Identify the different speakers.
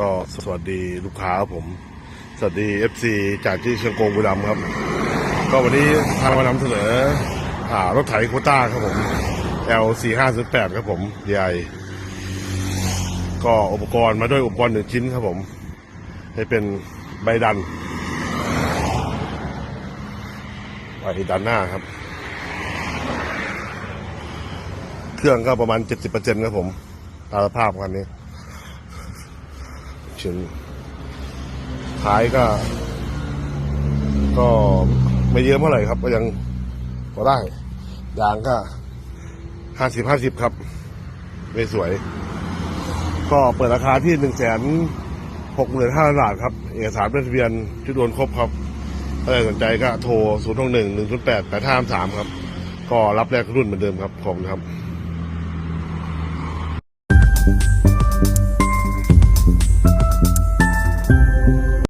Speaker 1: ก็สวัสดีลูกค้าครับผมสวัสดี FC จากที่เชียงกงบุรีรัมย์ครับ ก็วันนี้ทางมานำเสนออ่ารถไถโคต้าครับผม L 4 5 0 8 ครับผมใหญ่ก็อุปกรณ์มาด้วยอุปกรณ์หนึ่งชิ้นครับผม ให้เป็นใบดันใบดันหน้าครับ เครื่องก็ประมาณ 70%ครับผมตามสภาพคันนี้ ชิ้นท้ายก็ ก็ไม่เยอะเท่าไหร่ครับ ก็ยังพอได้ ยางก็ห้าสิบห้าสิบครับไม่สวย ก็เปิดราคาที่หนึ่งแสนหกหมื่นห้าพันบาทครับ เอกสารเป็นทะเบียนที่โดนครบครับถ้าใครสนใจก็โทรศูนย์หนึ่งหนึ่งศูนย์แปดแปดห้าสามครับ ก็รับแรกรุ่นเหมือนเดิมครับ ขอบคุณครับ